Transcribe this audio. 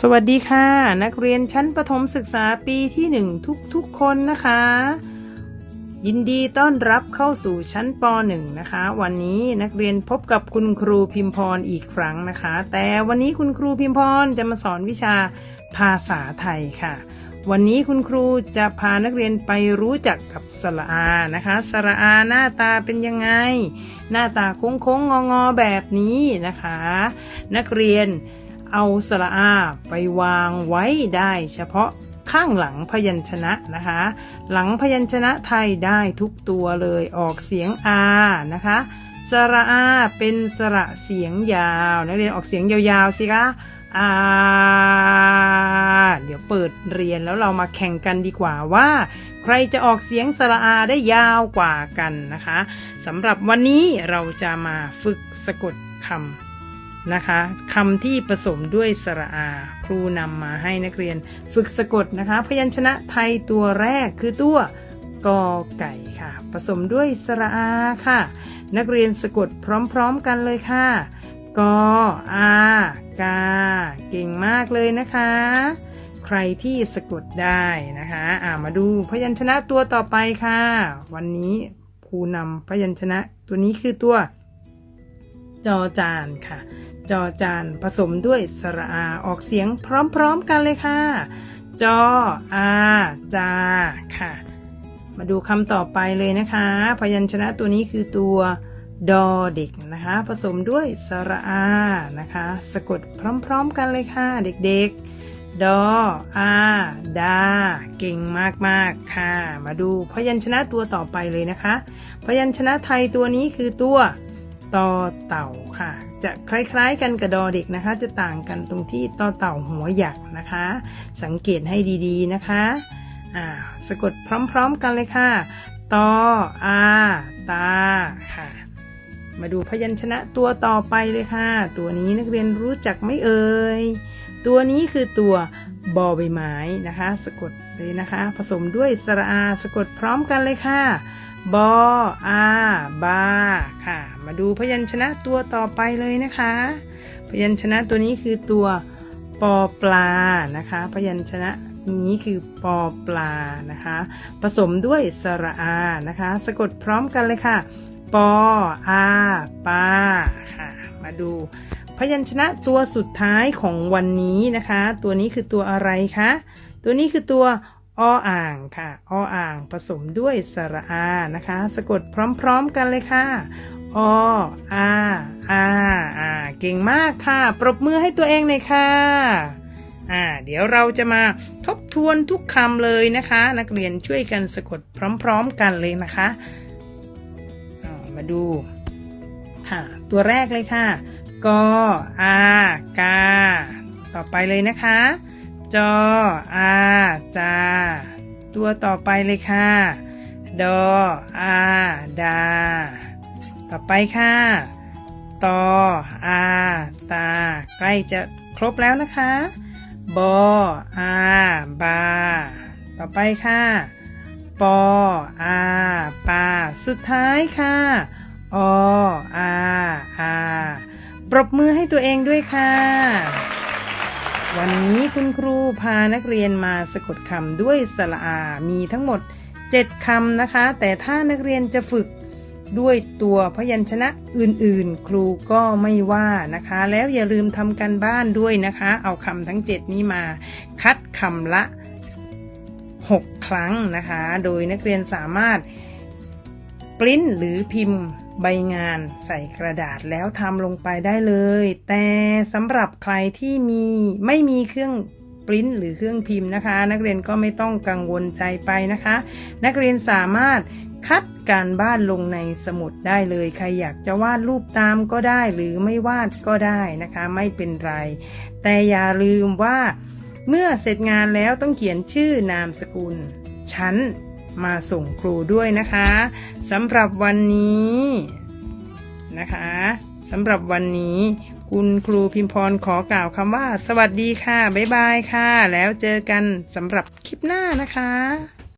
สวัสดีค่ะ นักเรียนชั้นประถมศึกษาปีที่หนึ่งทุกๆคนนะคะ ยินดีต้อนรับเข้าสู่ชั้นป .1 นะคะ วันนี้นักเรียนพบกับคุณครูพิมพรอีกครั้งนะคะ แต่วันนี้คุณครูพิมพรจะมาสอนวิชาภาษาไทยค่ะ วันนี้คุณครูจะพานักเรียนไปรู้จักกับสระอานะคะสระอาหน้าตาเป็นยังไง หน้าตาโค้งๆงอๆแบบนี้นะคะ นักเรียน เอาสระอาไปวางไว้ได้เฉพาะข้างหลังพยัญชนะนะคะ หลังพยัญชนะไทยได้ทุกตัวเลยออกเสียงอานะคะ สระอาเป็นสระเสียงยาวนักเรียนออกเสียงยาวๆสิคะอาเดี๋ยวเปิดเรียนแล้วเรามาแข่งกันดีกว่าว่า ใครจะออกเสียงสระอาได้ยาวกว่ากันนะคะสำหรับวันนี้เราจะมาฝึกสะกดคำ นะคะคำที่ผสมด้วยสระอา ครูนำมาให้นักเรียนฝึกสะกดนะคะ พยัญชนะไทยตัวแรกคือตัวกอไก่ค่ะ ผสมด้วยสระอาค่ะ นักเรียนสะกดพร้อมๆกันเลยค่ะกออากา เก่งมากเลยนะคะ ใครที่สะกดได้นะคะอ่ามาดูพยัญชนะตัวต่อไปค่ะ วันนี้ครูนำพยัญชนะตัวนี้คือตัว จอจานค่ะ จอจานผสมด้วยสระอาออกเสียงพร้อมๆกันเลยค่ะ จออาจาค่ะ มาดูคำต่อไปเลยนะคะ พยัญชนะตัวนี้คือตัวดอเด็กนะคะ ผสมด้วยสระอานะคะ สะกดพร้อมๆกันเลยค่ะ เด็กๆดออาดา เก่งมาก ๆ ค่ะ มาดูพยัญชนะตัวต่อไปเลยนะคะ พยัญชนะไทยตัวนี้คือตัว ตอเต่าค่ะ จะคล้ายๆกันกับดอเด็กนะคะ จะต่างกันตรงที่ตอเต่าหัวหยักนะคะ สังเกตให้ดีๆนะคะอ่าสะกดพร้อมๆกันเลยค่ะตออาตาค่ะ มาดูพยัญชนะตัวต่อไปเลยค่ะ ตัวนี้นักเรียนรู้จักไม่เอ่ยตัวนี้คือตัวบอใบไม้นะคะ สะกดเลยนะคะ ผสมด้วยสระอาสะกดพร้อมกันเลยค่ะ บออาบาค่ะ มาดูพยัญชนะตัวต่อไปเลยนะคะ พยัญชนะตัวนี้คือตัวปอปลานะคะ พยัญชนะนี้คือปอปลานะคะ ผสมด้วยสระอานะคะ สะกดพร้อมกันเลยค่ะ ปออาปาค่ะ มาดู พยัญชนะตัวสุดท้ายของวันนี้นะคะ ตัวนี้คือตัวอะไรคะ ตัวนี้คือตัว ออ่างค่ะออ่างผสมด้วยสระอานะคะ สะกดพร้อมๆกันเลยค่ะออาอาอาเก่งมากค่ะ ปรบมือให้ตัวเองเลยค่ะอ่าเดี๋ยวเราจะมาทบทวนทุกคำเลยนะคะ นักเรียนช่วยกันสะกดพร้อมๆกันเลยนะคะามาดูค่ะ ตัวแรกเลยค่ะกออากาต่อไปเลยนะคะ จออาจา ตัวต่อไปเลยค่ะ ดออาดา ต่อไปค่ะ ตออาตา ใกล้จะครบแล้วนะคะ บออาบา ต่อไปค่ะ ปออาปา สุดท้ายค่ะ ออาอา ปรบมือให้ตัวเองด้วยค่ะ วันนี้คุณครูพานักเรียนมาสะกดคำด้วยสระอา มีทั้งหมด 7คำนะคะ แต่ถ้านักเรียนจะฝึกด้วยตัวพยัญชนะอื่นๆ ครูก็ไม่ว่านะคะ แล้วอย่าลืมทำกันบ้านด้วยนะคะ เอาคำทั้ง 7 นี้มาคัดคำละ 6 ครั้งนะคะ โดยนักเรียนสามารถปริ้นหรือพิมพ์ ใบงานใส่กระดาษแล้วทำลงไปได้เลย แต่สำหรับใครที่มีไม่มีเครื่องปริ้นหรือเครื่องพิมพ์นะคะ นักเรียนก็ไม่ต้องกังวลใจไปนะคะ นักเรียนสามารถคัดการบ้านลงในสมุดได้เลย ใครอยากจะวาดรูปตามก็ได้หรือไม่วาดก็ได้นะคะ ไม่เป็นไร แต่อย่าลืมว่า เมื่อเสร็จงานแล้วต้องเขียนชื่อนามสกุลชั้น มาส่งครูด้วยนะคะสำหรับวันนี้นะคะสำหรับวันนี้คุณครูพิมพรขอกล่าวคำว่า สวัสดีค่ะ บ๊ายบายค่ะ แล้วเจอกันสำหรับคลิปหน้านะคะ